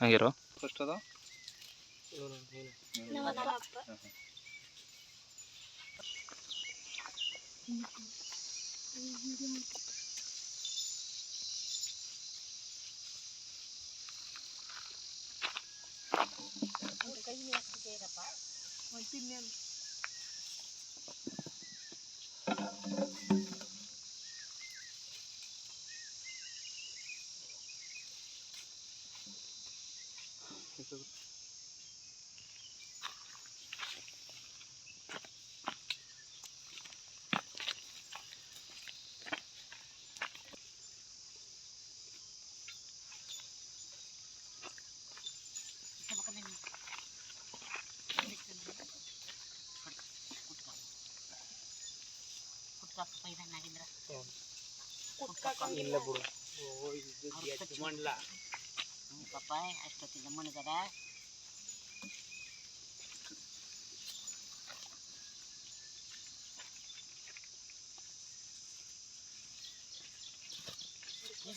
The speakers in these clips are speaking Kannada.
ಹಂಗಿರೋ? ಫಸ್ಟ್ ಅದು ಇಲ್ಲ ಬಿಡು ಮಂಡ್ಲ ಪಾಪ ಅಷ್ಟೊತ್ತಿಂದ ಮುಳುಗದ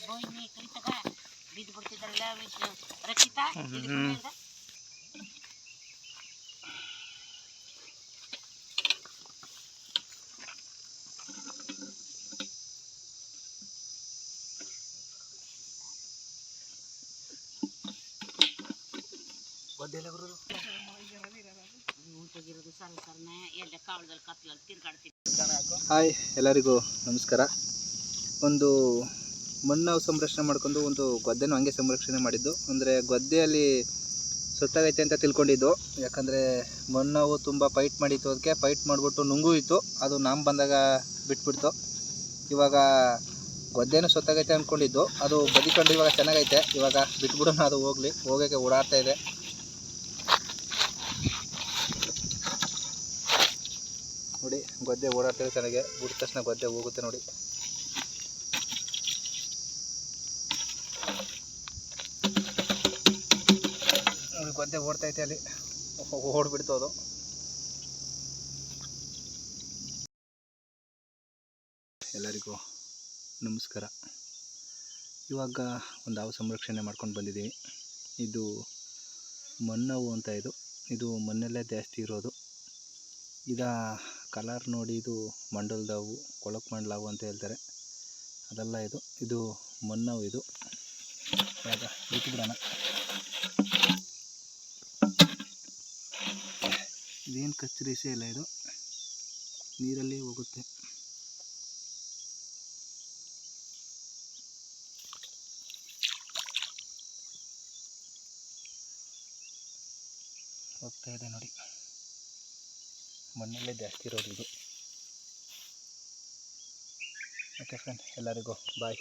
ಬೋಯ್ನಿ ಕಲಿತಗ ಬಿದ್ದು ಬಿಡ್ತಿದ್ರಲ್ಲ ರಕ್ಷಿತ ಬರೋದು ಹಾಯ್, ಎಲ್ಲರಿಗೂ ನಮಸ್ಕಾರ. ಒಂದು ಮಣ್ಣು ಸಂರಕ್ಷಣೆ ಮಾಡ್ಕೊಂಡು ಒಂದು ಗದ್ದೆನೂ ಹಂಗೆ ಸಂರಕ್ಷಣೆ ಮಾಡಿದ್ದು. ಅಂದರೆ ಗದ್ದೆಯಲ್ಲಿ ಸುತ್ತಾಗೈತೆ ಅಂತ ತಿಳ್ಕೊಂಡಿದ್ದು. ಯಾಕಂದರೆ ಮಣ್ಣವು ತುಂಬ ಫೈಟ್ ಮಾಡಿತ್ತು ಅದಕ್ಕೆ ಫೈಟ್ ಮಾಡಿಬಿಟ್ಟು ನುಂಗು ಇತ್ತು ಅದು ನಮ್ಮ ಬಂದಾಗ ಬಿಟ್ಬಿಡ್ತು. ಇವಾಗ ಗದ್ದೆನೂ ಸುತ್ತಾಗೈತೆ ಅಂದ್ಕೊಂಡಿದ್ದು ಅದು ಬದಿಕೊಂಡು ಇವಾಗ ಚೆನ್ನಾಗೈತೆ. ಇವಾಗ ಬಿಟ್ಬಿಡೋಣ, ಅದು ಹೋಗಲಿ. ಹೋಗೋಕ್ಕೆ ಓಡಾಡ್ತಾ ಇದೆ. ನೋಡಿ, ಗದ್ದೆ ಓಡಾಡ್ತಾರೆ ಚೆನ್ನಾಗೆ ಬಿಟ್ಟ ತಕ್ಷಣ ಗದ್ದೆ ಹೋಗುತ್ತೆ ನೋಡಿ. ನೋಡಿ, ಗದ್ದೆ ಓಡ್ತೈತೆ ಅಲ್ಲಿ. ಓಡ್ಬಿಡ್ತು ಅದು. ಎಲ್ಲರಿಗೂ ನಮಸ್ಕಾರ. ಇವಾಗ ಒಂದು ಹಾವು ಸಂರಕ್ಷಣೆ ಮಾಡ್ಕೊಂಡು ಬಂದಿದ್ದೀವಿ. ಇದು ಮಣ್ಣವು ಅಂತ ಇದು. ಇದು ಮಣ್ಣಲ್ಲೇ ಜಾಸ್ತಿ ಇರೋದು. ಇದ ಕಲರ್ ನೋಡಿ ಇದು ಮಂಡಲ್ದಾವು, ಕೊಳಕು ಮಂಡಲಾವು ಅಂತ ಹೇಳ್ತಾರೆ. ಅದೆಲ್ಲ ಇದು ಇದು ಮಣ್ಣವು ಇದು. ಬಿಟ್ಬಿಡೋಣ. ಇದೇನು ಕಚ್ಚರಿಸೇ ಇಲ್ಲ ಇದು. ನೀರಲ್ಲಿ ಹೋಗುತ್ತೆ. ಹೋಗ್ತಾ ಇದೆ ನೋಡಿ. ಮಣ್ಣಲ್ಲೇ ಜಾಸ್ತಿ ಇರೋದು ಇದು. ಓಕೆ ಫ್ರೆಂಡ್ ಎಲ್ಲರಿಗೂ ಬಾಯ್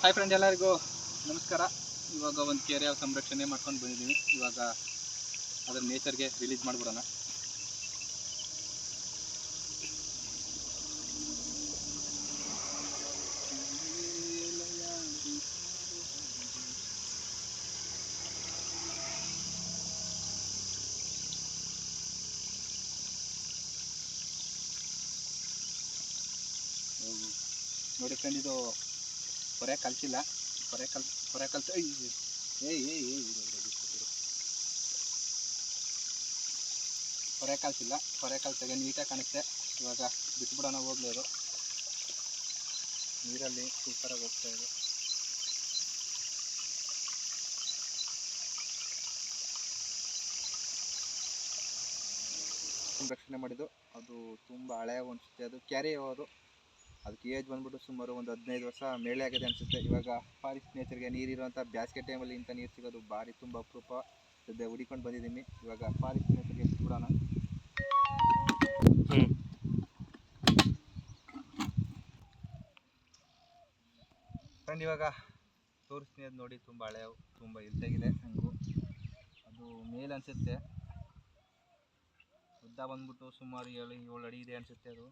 ಹಾಯ್ ಫ್ರೆಂಡ್ ಎಲ್ಲರಿಗೂ ನಮಸ್ಕಾರ. ಇವಾಗ ಒಂದು ಕೆರೆ ಸಂರಕ್ಷಣೆ ಮಾಡ್ಕೊಂಡು ಬಂದಿದ್ದೀನಿ ಇವಾಗ ಅದರ ನೇಚರ್ಗೆ ರಿಲೀಸ್ ಮಾಡಿಬಿಡೋಣ. ನೋಡಿ ಫ್ರೆಂಡ್ ಇದು ಹೊರೆ ಕಲ್ಸಿಲ್ಲ ಹೊರೆ ಕಲ್ ಹೊರೆ ಕಲ್ಸ ಬಿಟ್ಟು ಇರು. ಹೊರೆ ಕಲ್ಸಿಲ್ಲ. ಹೊರೆ ಕಲ್ತಾಗ ನೀಟಾಗಿ ಕಾಣುತ್ತೆ ಇವಾಗ ಬಿಟ್ಬಿಡೋಣ ಹೋಗ್ಲಿ ಅದು ನೀರಲ್ಲಿ ಸೂಪರಾಗಿ ಹೋಗ್ತಾ ಇದೆ. ರಕ್ಷಣೆ ಮಾಡಿದ್ದು. ಅದು ತುಂಬ ಹಳೆಯ ಅನಿಸುತ್ತೆ. ಅದು ಕ್ಯಾರಿ ಅದು ಅದಕ್ಕೆ ಏಜ್ ಬಂದ್ಬಿಟ್ಟು ಸುಮಾರು ಒಂದು ಹದಿನೈದು ವರ್ಷ ಮೇಳೆ ಆಗಿದೆ ಅನಿಸುತ್ತೆ. ಇವಾಗ ಫಾರೆಸ್ಟ್ ನೇಚರ್ಗೆ ನೀರಿರುವಂಥ ಬೇಸಿಗೆ ಟೈಮಲ್ಲಿ ಇಂಥ ನೀರು ಸಿಗೋದು ಭಾರಿ ತುಂಬ ಅಪರೂಪ ಸದ್ಯ ಹುಡಿಕೊಂಡು ಬಂದಿದ್ದೀನಿ. ಇವಾಗ ಫಾರೆಸ್ಟ್ ನೇಚರ್ಗೆ ಹ್ಞೂ ಫ್ರೆಂಡ್ ಇವಾಗ ತೋರಿಸ್ತೀನಿ ಅದು ನೋಡಿ ತುಂಬ ಹಳೆಯವು ತುಂಬ ಇಲ್ತಾಗಿದೆ ಹಂಗು. ಅದು ಮೇಲ್ ಅನಿಸುತ್ತೆ. ಉದ್ದ ಬಂದ್ಬಿಟ್ಟು ಸುಮಾರು ಏಳು ಏಳು ಅಡಿ ಇದೆ ಅನಿಸುತ್ತೆ ಅದು.